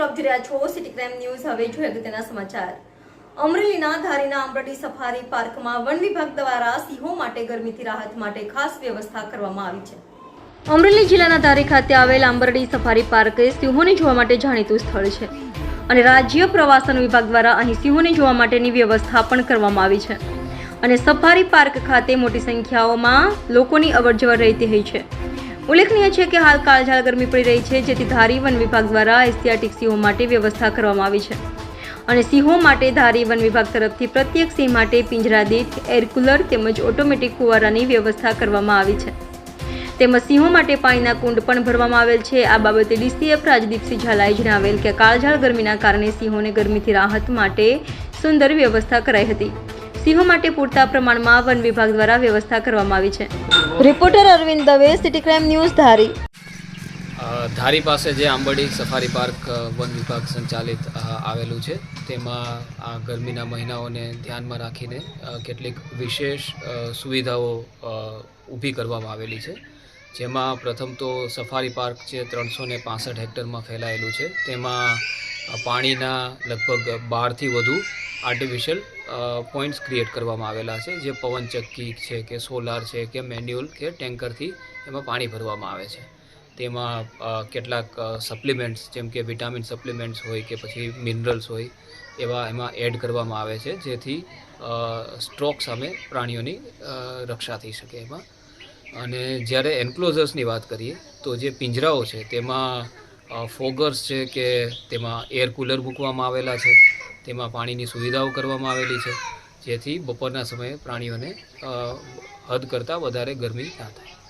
રહ્યા છો city crime news હવે જોઈએ અગત્યના સમાચાર. અમરેલીના ધારીના આંબરડી સફારી પાર્કમાં વન વિભાગ દ્વારા સિંહો માટે ગરમીથી રાહત માટે ખાસ વ્યવસ્થા કરવામાં આવી છે. અમરેલી જિલ્લાના ધારી ખાતે આવેલ આંબરડી સફારી પાર્ક એ સિંહોને જોવા માટે જાણીતું સ્થળ છે અને રાજ્ય પ્રવાસન વિભાગ દ્વારા અહીં સિંહોને જોવા માટેની વ્યવસ્થા પણ કરવામાં આવી છે. અને સફારી પાર્ક ખાતે મોટી સંખ્યાઓમાં લોકોની અવરજવર રહેતી હોય છે. ઉલ્લેખનીય છે કે હાલ કાળઝાળ ગરમી પડી રહી છે, જેથી ધારી વન વિભાગ દ્વારા એશિયાટિક સિંહો માટે વ્યવસ્થા કરવામાં આવી છે. અને સિંહો માટે ધારી વન વિભાગ તરફથી પ્રત્યેક સિંહ માટે પિંજરા દીઠ એર કુલર તેમજ ઓટોમેટિક ફુવારાની વ્યવસ્થા કરવામાં આવી છે. તેમજ સિંહો માટે પાણીના કુંડ પણ ભરવામાં આવેલ છે. આ બાબતે ડીસીએફ રાજદીપસિંહ ઝાલાએ જણાવેલ કે કાળઝાળ ગરમીના કારણે સિંહોને ગરમીથી રાહત માટે સુંદર વ્યવસ્થા કરાઈ હતી. સિંહો માટે પૂરતા પ્રમાણમાં વન વિભાગ દ્વારા વ્યવસ્થા કરવામાં આવી છે. Reporter Arvind Dave city crime news Dhari. Dhari પાસે જે આંબડી સફારી પાર્ક વન વિભાગ સંચાલિત આવેલું છે તેમાં આ ગરમીના મહિનાઓને ધ્યાનમાં રાખીને કેટલીક વિશેષ સુવિધાઓ ઊભી કરવામાં આવેલી છે. જેમાં પ્રથમ તો સફારી પાર્ક છે ત્રણસો ને પાસઠ હેક્ટરમાં ફેલાયેલું છે તેમાં પાણીના લગભગ બારથી વધુ આર્ટિફિશિયલ પોઈન્ટ્સ ક્રિએટ કરવામાં આવેલા છે, જે પવનચક્કી છે કે સોલાર છે કે મેન્યુઅલ કે ટેન્કરથી એમાં પાણી ભરવામાં આવે છે. તેમાં કેટલાક સપ્લિમેન્ટ્સ જેમ કે વિટામિન સપ્લિમેન્ટ્સ હોય કે પછી મિનરલ્સ હોય, એવા એમાં એડ કરવામાં આવે છે, જેથી સ્ટ્રોક સામે પ્રાણીઓની રક્ષા થઈ શકે એમાં. અને જ્યારે એન્ક્લોઝર્સની વાત કરીએ, તો જે પિંજરાઓ છે, તેમાં ફોગર્સ છે કે તેમાં એર કુલર મૂકવામાં આવેલા છે, તેમાં પાણીની સુવિધાઓ કરવામાં આવેલી છે, જેથી બપોરના સમયે પ્રાણીઓને હદ કરતાં વધારે ગરમી ના થાય.